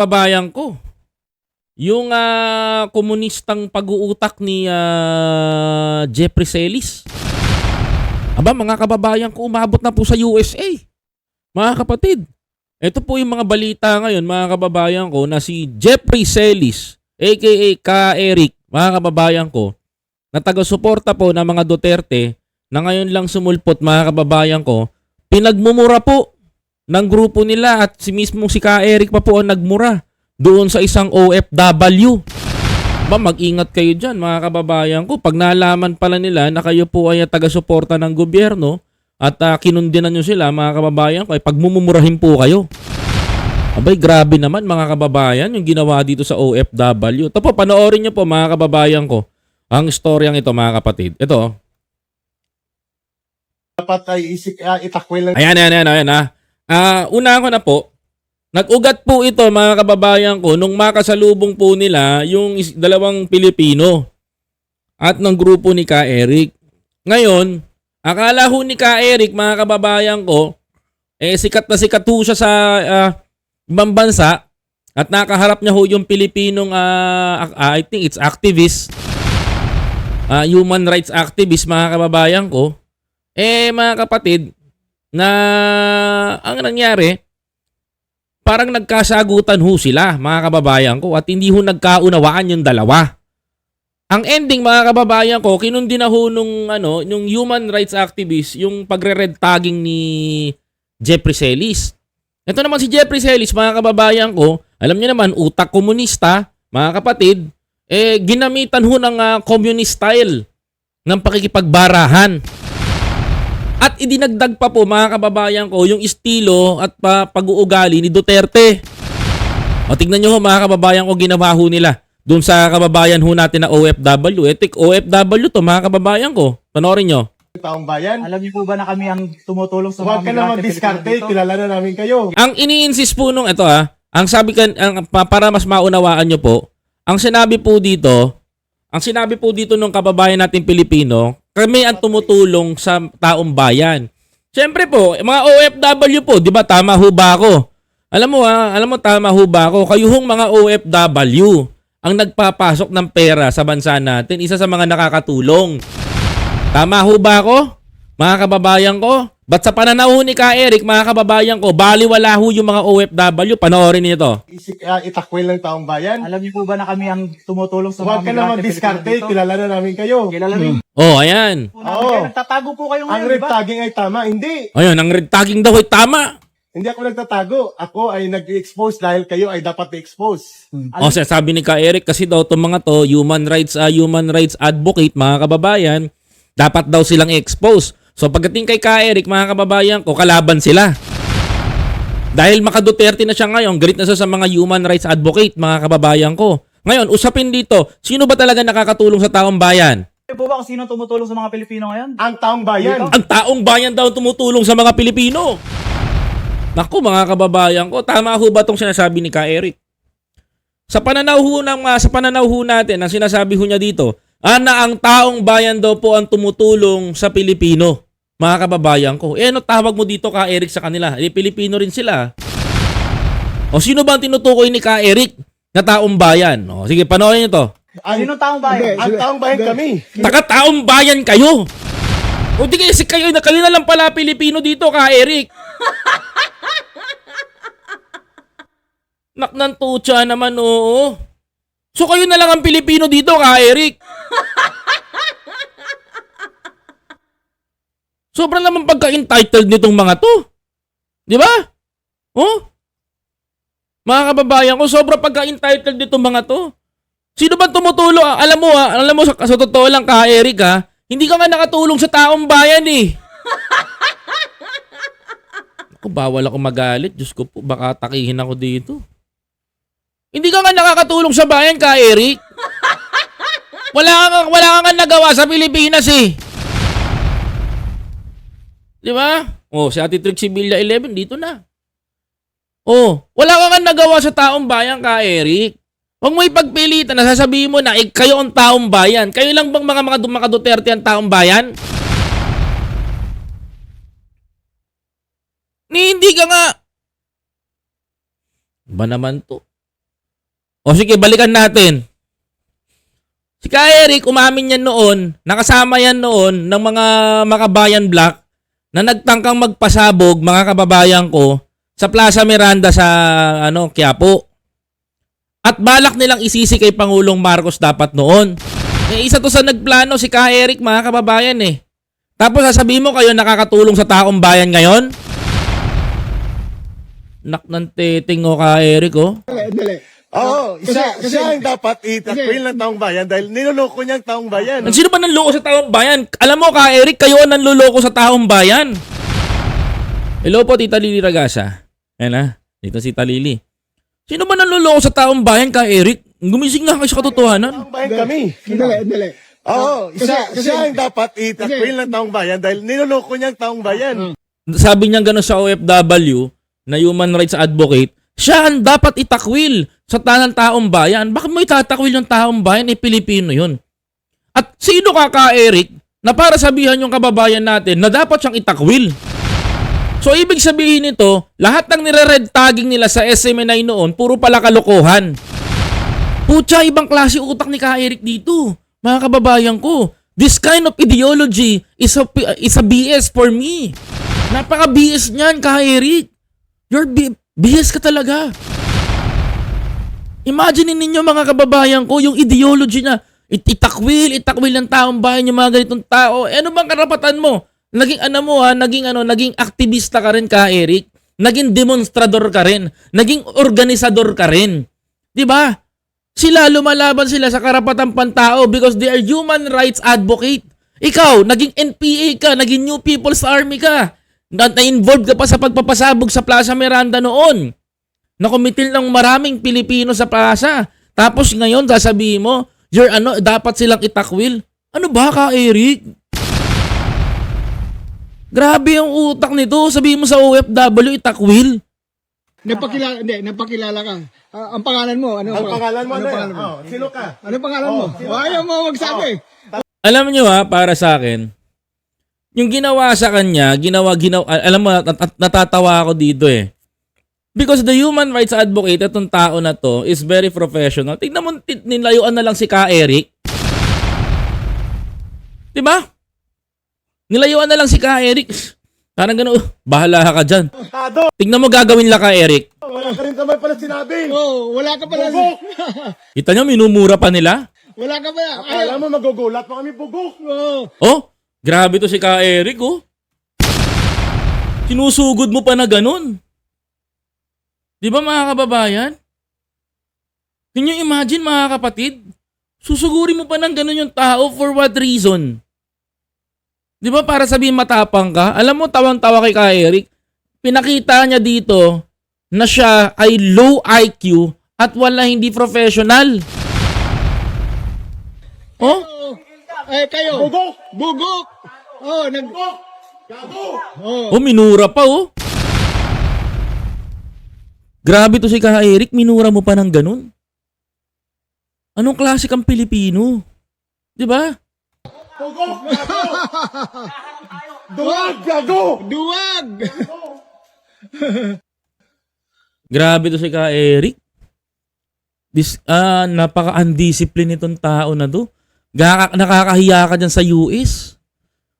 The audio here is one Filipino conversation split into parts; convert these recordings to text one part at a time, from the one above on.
pabayan ko. Yung ah, komunistang pag-uutak ni ah, Jeffrey Celis. Aba, mga kababayan ko, umabot na po sa USA. Mga kapatid, ito po yung mga balita ngayon, mga kababayan ko, na si Jeffrey Celis, aka Ka Eric, mga kababayan ko, na taga-suporta po ng mga Duterte, na ngayon lang sumulpot, mga kababayan ko, pinagmumura po ng grupo nila at si mismo si Ka Eric pa po ang nagmura doon sa isang OFW. Ba, mag-ingat kayo dyan mga kababayan ko. Pag nalaman pala nila na kayo po ay taga-suporta ng gobyerno at uh, kinundinan nyo sila mga kababayan ko, ay pagmumurahin po kayo. Abay, grabe naman mga kababayan yung ginawa dito sa OFW. Ito po, panoorin nyo po mga kababayan ko ang istoryang ito mga kapatid. Ito, dapat ay isik, uh, itakwil. Ayan, ayan, ayan, ayan ha. Ah, una ko na po, nag-ugat po ito mga kababayan ko nung makasalubong po nila yung dalawang Pilipino at ng grupo ni Ka Eric. Ngayon, akala ho ni Ka Eric mga kababayan ko, eh sikat na sikat ho siya sa ah, ibang bansa at nakaharap niya ho yung Pilipinong ah, I think it's activist, ah, human rights activist mga kababayan ko. Eh mga kapatid, na ang nangyari, parang nagkasagutan ho sila, mga kababayan ko, at hindi ho nagkaunawaan yung dalawa. Ang ending, mga kababayan ko, kinundi na ho nung, ano, nung human rights activist, yung pagre-red tagging ni Jeffrey Celis. Ito naman si Jeffrey Celis, mga kababayan ko, alam niyo naman, utak komunista, mga kapatid, eh, ginamitan ho ng ah, communist style ng pakikipagbarahan. At idinagdag pa po mga kababayan ko yung estilo at pa, pag-uugali ni Duterte. O tignan nyo ho mga kababayan ko ginawa ho nila doon sa kababayan ho natin na OFW. Etik OFW to mga kababayan ko. Panorin nyo. taong bayan. Alam niyo po ba na kami ang tumutulong sa Huwag ka na migrante mag-discarte, Pilipino dito? kilala na namin kayo. Ang ini-insist po nung ito ha, ang sabi kan ang, pa- para mas maunawaan nyo po, ang sinabi po dito, ang sinabi po dito nung kababayan natin Pilipino, kami ang tumutulong sa taong bayan. Siyempre po, mga OFW po, 'di ba tama ho ba ako? Alam mo ha, alam mo tama ho ba ako? Kayo hong mga OFW ang nagpapasok ng pera sa bansa natin, isa sa mga nakakatulong. Tama ho ba ako? Mga kababayan ko, ba't sa pananaw ni Ka Eric, mga kababayan ko, baliwala ho yung mga OFW, panoorin niyo to. Isik, uh, itakwil ng taong bayan. Alam niyo po ba na kami ang tumutulong sa Huwag mga ka na migrante mag-discarte, Pilipino dito? kilala na namin kayo. Kilala rin Oh, ayan. po namin Oo. kayo. Nagtatago po kayo Ang ngayon, red di ba? tagging ay tama. Hindi. Ayun, ang red tagging daw ay tama. Hindi ako nagtatago. Ako ay nag-expose dahil kayo ay dapat i-expose. O, oh, sabi ni Ka Eric kasi daw itong mga to, human rights, ah, human rights advocate, mga kababayan, dapat daw silang expose. So pagdating kay Ka Eric, mga kababayan ko, kalaban sila. Dahil makaduterte na siya ngayon, galit na siya sa mga human rights advocate, mga kababayan ko. Ngayon, usapin dito, sino ba talaga nakakatulong sa taong bayan? Po ba kung sino tumutulong sa mga Pilipino ngayon? Ang taong bayan. Ang taong bayan daw tumutulong sa mga Pilipino. Naku mga kababayan ko, tama ho ba itong sinasabi ni Ka Eric? Sa pananaw ho, ng, sa pananaw ho natin, ang sinasabi ho niya dito, ah, na ang taong bayan daw po ang tumutulong sa Pilipino. Mga kababayan ko. Eh, ano tawag mo dito Ka Eric sa kanila? Eh, Pilipino rin sila. O sino ba ang tinutukoy ni Ka Eric na taong bayan? O, sige, panoorin niyo to. Ang, Sino taong bayan? ang taong bayan kami. Taga-taong bayan kayo. O di kasi kayo na kayo na lang pala Pilipino dito ka, Eric. Nak ng tutsa naman, oo. So kayo na lang ang Pilipino dito ka, Eric. Sobrang naman pagka-entitled nitong mga to. Di ba? Oh? Mga kababayan ko, sobrang pagka-entitled nitong mga to. Sino ba tumutulong? Ah, Alam mo ha, alam mo sa, sa totoo lang ka, Eric ha, hindi ka nga nakatulong sa taong bayan eh. Ako, bawal ako magalit. Diyos ko po, baka takihin ako dito. Hindi ka nga nakakatulong sa bayan ka, Eric. Wala ka, nga- wala ka nga nagawa sa Pilipinas eh. Di ba? Oh, si Ate Trixie Villa 11, dito na. Oh, wala ka nga nagawa sa taong bayan ka, Eric. Huwag mo ipagpilitan na mo na eh, kayo ang taong bayan. Kayo lang bang mga mga, mga ang taong bayan? Ni hindi ka nga. Ba naman to? O sige, balikan natin. Si Ka Eric, umamin yan noon, nakasama yan noon ng mga makabayan black na nagtangkang magpasabog, mga kababayan ko, sa Plaza Miranda sa ano, Quiapo. At balak nilang isisi kay Pangulong Marcos dapat noon. Eh, isa to sa nagplano si Ka Eric, mga kababayan eh. Tapos sasabihin mo kayo nakakatulong sa taong bayan ngayon? Nak ng teting o Ka Eric oh. Dali, dali. Oo, Kasi- siya, kasi- siya ang dapat itakwil ng taong bayan dahil niloloko niya ang taong bayan. Sino ba nanloko sa taong bayan? Alam mo ka, Eric, kayo ang nanluloko sa taong bayan. Hello po, Tita Lili Ragasa. Ayan na, dito si Tita Lili. Sino ba nanluloko sa taong bayan ka, Eric? Gumising nga kayo sa katotohanan. Taong bayan kami. Dali, dali. Oo, siya, siya ang dapat itakwil ng taong bayan dahil niloloko niya ang taong bayan. Sabi niya gano'n sa OFW, na human rights advocate, siya ang dapat itakwil sa tanang taong bayan. Bakit mo itatakwil yung taong bayan? Eh, Pilipino yun. At sino ka ka, Eric, na para sabihan yung kababayan natin na dapat siyang itakwil? So, ibig sabihin nito, lahat ng nire-red tagging nila sa SMNI noon, puro pala kalokohan. Pucha, ibang klase utak ni Ka Eric dito. Mga kababayan ko, this kind of ideology is a, is a BS for me. Napaka-BS niyan, Ka Eric. You're BS ka talaga. Imagine ninyo mga kababayan ko, yung ideology niya, it itakwil, itakwil ng taong bayan yung mga ganitong tao. Eh, ano bang karapatan mo? Naging ano mo ha, naging ano, naging aktivista ka rin ka, Eric. Naging demonstrador ka rin. Naging organisador ka rin. 'Di ba? Sila lumalaban sila sa karapatang pantao because they are human rights advocate. Ikaw, naging NPA ka, naging New People's Army ka. Na- Na-involved ka pa sa pagpapasabog sa Plaza Miranda noon. Nakumitil ng maraming Pilipino sa plaza. Tapos ngayon, sasabihin mo, you're ano, dapat silang itakwil. Ano ba ka, Eric? Grabe yung utak nito. Sabihin mo sa OFW, itakwil. Napakilala, hindi, napakilala ka. Ah, ang pangalan mo, ano? Ang pangalan mo ano na pangalan mo? Oh, sino ka? Ano pangalan mo? Oh, Oh, ayaw mo magsabi. Alam nyo ha, para sa akin, yung ginawa sa kanya, ginawa, ginawa, al- alam mo, nat- nat- natatawa ako dito eh. Because the human rights advocate, itong tao na to, is very professional. Tignan mo, nilayuan na lang si Ka Eric. Diba? Nilayuan na lang si Ka Eric. Parang gano'n, "Oh, bahala ka dyan. Tado! Tignan mo gagawin lang ka Eric. Wala ka rin naman pala sinabi. Oh, wala ka pala. Bugok! Kita nyo, minumura pa nila. wala ka pala. Akala mo magugulat pa kami bugok. Oh, Oh, grabe to si Ka Eric, oh. Sinusugod mo pa na ganun. Di ba mga kababayan? Can you imagine mga kapatid? Susugurin mo pa ng ganun yung tao for what reason? Di ba para sabihin matapang ka? Alam mo, tawang-tawa kay Ka Eric. Pinakita niya dito na siya ay low IQ at wala hindi professional. Oh? Eh, kayo. Bugok! Bugok. Oh, nag... Bugok! Gago! Oh. Oh, minura pa oh. Grabe to si Ka Eric, minura mo pa ng ganun. Anong klase kang Pilipino? 'Di ba? Bugok! Duwag! Gago! Duwag. Grabe to si Ka Eric. Dis ah napaka-undiscipline nitong tao na to. Nakakahiya ka dyan sa US.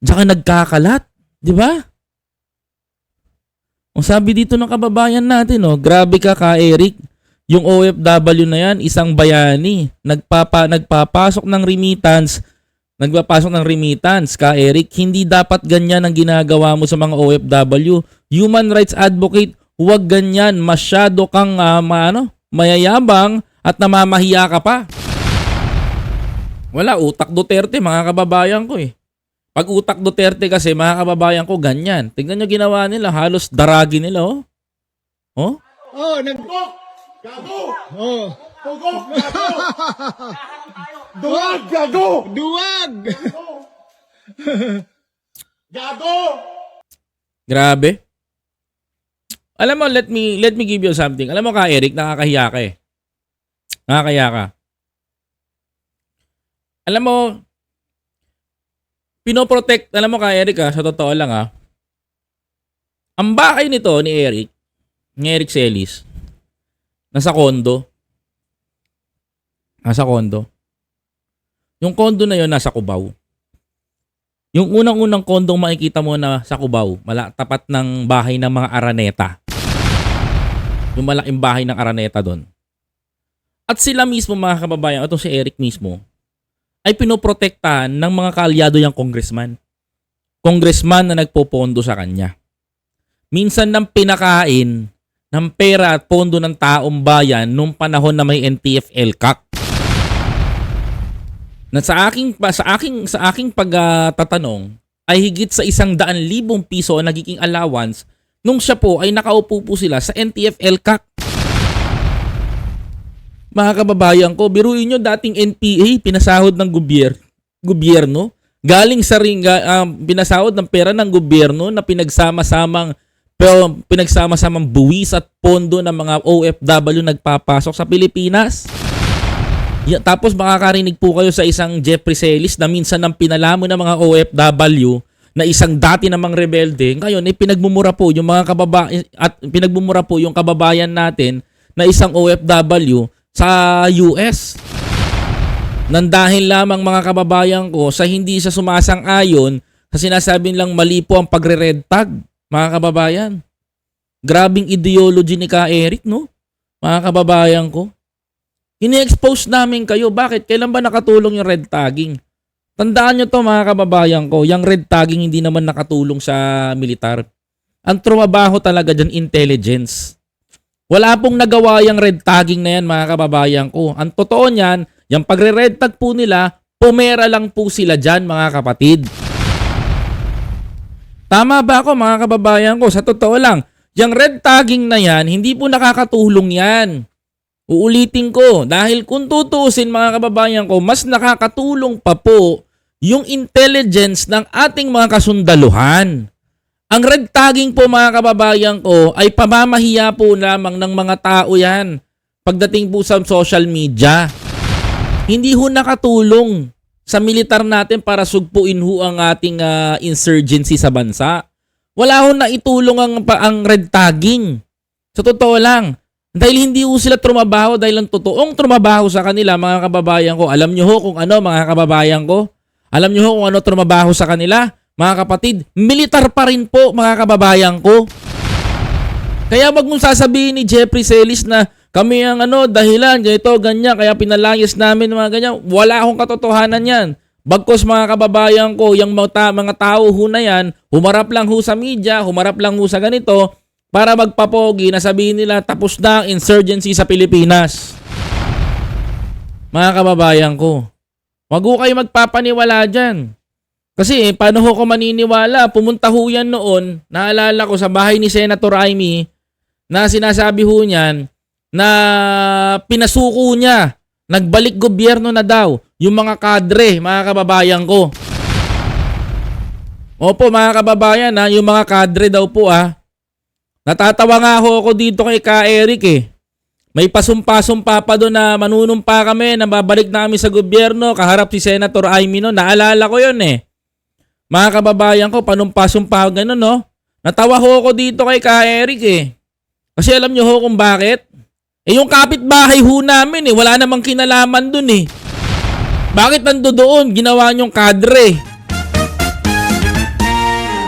Diyan ka nagkakalat, 'di ba? Ang sabi dito ng kababayan natin, oh, grabe ka ka Eric. Yung OFW na yan, isang bayani. Nagpapa, nagpapasok ng remittance. Nagpapasok ng remittance, ka Eric. Hindi dapat ganyan ang ginagawa mo sa mga OFW. Human rights advocate, huwag ganyan. Masyado kang ah, ma- ano, mayayabang at namamahiya ka pa. Wala, utak Duterte, mga kababayan ko eh. Pag utak Duterte kasi, mga kababayan ko, ganyan. Tingnan nyo ginawa nila, halos daragi nila, oh. Oh? Oh, nag... Gago! Oh. Bugok! Gago! Duwag! Gago! Duwag. Gago! Grabe. Alam mo, let me let me give you something. Alam mo ka, Eric, nakakahiya ka eh. Nakakahiya ka. Alam mo, pinoprotect, alam mo ka, Eric ha, sa totoo lang ha, ang bahay nito ni Eric, ni Eric Celis, nasa kondo, Nasa kondo. Yung kondo na yon nasa Cubao. Yung unang-unang kondong makikita mo na sa Cubao, mala, tapat ng bahay ng mga Araneta. Yung malaking bahay ng Araneta doon. At sila mismo mga kababayan, itong si Eric mismo, ay pinoprotektahan ng mga kaalyado yung congressman. Congressman na nagpopondo sa kanya. Minsan nang pinakain ng pera at pondo ng taong bayan nung panahon na may NTF LCAC. Na sa aking sa aking sa aking pagtatanong ay higit sa isang daan libong piso ang nagiging allowance nung siya po ay nakaupo po sila sa NTF LCAC. Mga kababayan ko, biruin nyo dating NPA, pinasahod ng gobyerno, gobyerno galing sa ring, ga- um, pinasahod ng pera ng gobyerno na pinagsama-samang pero pinagsama-samang buwis at pondo ng mga OFW nagpapasok sa Pilipinas. Ya, tapos makakarinig po kayo sa isang Jeffrey Celis na minsan nang pinalamo ng mga OFW na isang dati namang rebelde, ngayon ay pinagmumura po yung mga kababa at pinagmumura po yung kababayan natin na isang OFW sa US. Nang dahil lamang mga kababayan ko sa hindi sa sumasang-ayon sa sinasabing lang mali po ang pagre-red tag, mga kababayan. Grabing ideology ni Ka Eric, no? Mga kababayan ko. Ini-expose namin kayo. Bakit? Kailan ba nakatulong yung red tagging? Tandaan nyo to mga kababayan ko, yung red tagging hindi naman nakatulong sa militar. Ang trumabaho talaga dyan, intelligence. Wala pong nagawa yung red tagging na yan mga kababayan ko. Ang totoo niyan, yung pagre-red tag po nila, pumera lang po sila dyan mga kapatid. Tama ba ako mga kababayan ko? Sa totoo lang, yung red tagging na yan, hindi po nakakatulong yan. Uulitin ko, dahil kung tutuusin mga kababayan ko, mas nakakatulong pa po yung intelligence ng ating mga kasundaluhan. Ang red tagging po mga kababayan ko ay pamamahiya po lamang ng mga tao yan pagdating po sa social media. Hindi ho nakatulong sa militar natin para sugpuin ho ang ating ah, insurgency sa bansa. Wala ho na itulong ang, ang red tagging. Sa totoo lang. Dahil hindi ho sila trumabaho dahil ang totoong trumabaho sa kanila mga kababayan ko. Alam nyo ho kung ano mga kababayan ko? Alam nyo ho kung ano trumabaho sa kanila? Mga kapatid, militar pa rin po mga kababayan ko. Kaya wag mong sasabihin ni Jeffrey Celis na kami ang ano, dahilan, ganito, ganyan, kaya pinalayas namin mga ganyan. Wala akong katotohanan yan. Bagkos mga kababayan ko, yung mga, mga tao ho na yan, humarap lang ho sa media, humarap lang ho sa ganito, para magpapogi na sabihin nila tapos na ang insurgency sa Pilipinas. Mga kababayan ko, wag ho kayo magpapaniwala dyan. Kasi eh, paano ho ko maniniwala? Pumunta ho yan noon, naalala ko sa bahay ni Senator Amy, na sinasabi ho niyan na pinasuko niya, nagbalik gobyerno na daw, yung mga kadre, mga kababayan ko. Opo mga kababayan ha, yung mga kadre daw po ha. Natatawa nga ho ako dito kay Ka Eric eh. May pasumpa-sumpa pa doon na manunumpa kami na babalik namin sa gobyerno kaharap si Senator Amy no. Naalala ko yun eh. Mga kababayan ko, panumpa-sumpa ganun no. Natawa ho ako dito kay Ka Eric eh. Kasi alam nyo ho kung bakit? Eh yung kapitbahay ho namin eh, wala namang kinalaman dun eh. Bakit nando doon? Ginawa nyong kadre.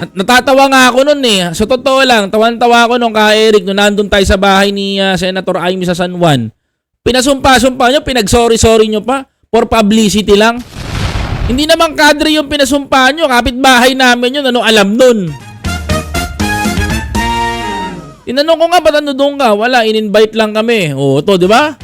At natatawa nga ako nun eh. Sa totoo lang, tawan-tawa ako nung ka Eric nung nandun tayo sa bahay ni ah, Senator Amy sa San Juan. Pinasumpa-sumpa nyo, pinag-sorry-sorry nyo pa for publicity lang. Hindi naman kadre yung pinasumpa nyo, kapitbahay namin yun, ano alam nun. Tinanong ko nga, ba't ano doon ka? Wala, in-invite lang kami. Oo, to, di ba?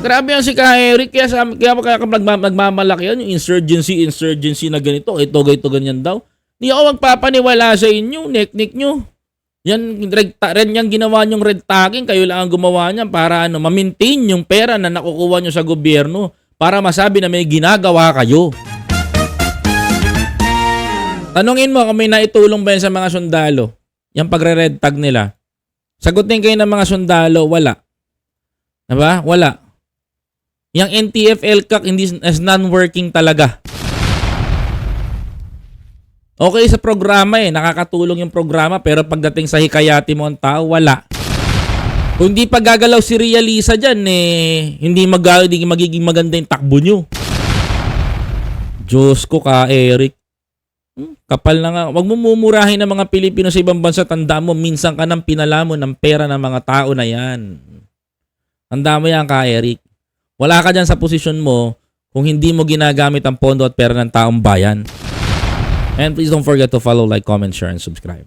Grabe yan si Ka Eric. Kaya, sa, kaya, kaya nagmamalaki yan, yung insurgency, insurgency na ganito, ito, ganito, ganyan daw. Hindi ako magpapaniwala sa inyo, nek-nek nyo. Yan, red, red yan ginawa nyong red tagging, kayo lang ang gumawa niyan para ano, ma-maintain yung pera na nakukuha nyo sa gobyerno para masabi na may ginagawa kayo. Tanungin mo kung may naitulong ba yan sa mga sundalo. Yung pagre-red tag nila. Sagutin kayo ng mga sundalo, wala. Diba? Wala. Yung NTF LCAC hindi is non-working talaga. Okay sa programa eh, nakakatulong yung programa pero pagdating sa hikayati mo ang tao, wala. Kung hindi pa gagalaw si Ria Lisa dyan, eh, hindi, mag, hindi magiging maganda yung takbo nyo. Diyos ko ka, Eric. Hmm, kapal na nga. Huwag mo mumurahin ng mga Pilipino sa ibang bansa. Tanda mo, minsan ka nang pinala mo ng pera ng mga tao na yan. Tanda mo yan ka, Eric. Wala ka dyan sa posisyon mo kung hindi mo ginagamit ang pondo at pera ng taong bayan. And please don't forget to follow, like, comment, share, and subscribe.